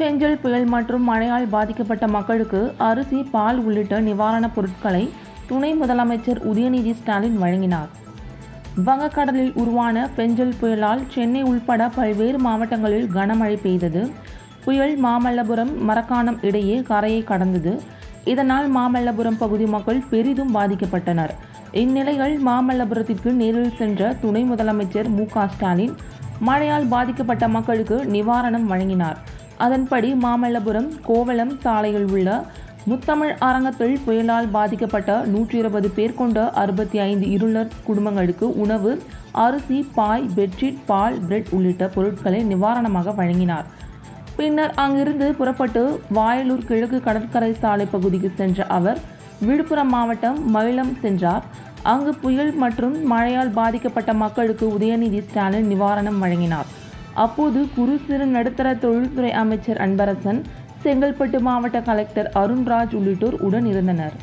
பெஞ்சல் புயல் மற்றும் மழையால் பாதிக்கப்பட்ட மக்களுக்கு அரிசி பால் உள்ளிட்ட நிவாரணப் பொருட்களை துணை முதலமைச்சர் உதயநிதி ஸ்டாலின் வழங்கினார். வங்கக்கடலில் உருவான பெஞ்சல் புயலால் சென்னை உள்பட பல்வேறு மாவட்டங்களில் கனமழை பெய்தது. புயல் மாமல்லபுரம் மரக்காணம் இடையே கரையை கடந்தது. இதனால் மாமல்லபுரம் பகுதி மக்கள் பெரிதும் பாதிக்கப்பட்டனர். இந்நிலையில் மாமல்லபுரத்திற்கு நேரில் சென்ற துணை முதலமைச்சர் மு ஸ்டாலின் மழையால் பாதிக்கப்பட்ட மக்களுக்கு நிவாரணம் வழங்கினார். அதன்படி மாமல்லபுரம் கோவளம் சாலையில் உள்ள முத்தமிழ் அரங்கத்தில் புயலால் பாதிக்கப்பட்ட நூற்றி இருபது பேர் கொண்ட அறுபத்தி ஐந்து இருளர் குடும்பங்களுக்கு உணவு அரிசி பாய் பெட்ஷீட் பால் பிரெட் உள்ளிட்ட பொருட்களை நிவாரணமாக வழங்கினார். பின்னர் அங்கிருந்து புறப்பட்டு வாயலூர் கிழக்கு கடற்கரை சாலை பகுதிக்கு சென்ற அவர் விழுப்புரம் மாவட்டம் மயிலம் சென்றார். அங்கு புயல் மற்றும் மழையால் பாதிக்கப்பட்ட மக்களுக்கு உதயநிதி ஸ்டாலின் நிவாரணம் வழங்கினார். அப்போது குறு சிறு நடுத்தர தொழில்துறை அமைச்சர் அன்பரசன் செங்கல்பட்டு மாவட்ட கலெக்டர் அருண்ராஜ் உள்ளிட்டோர் உடன் இருந்தனர்.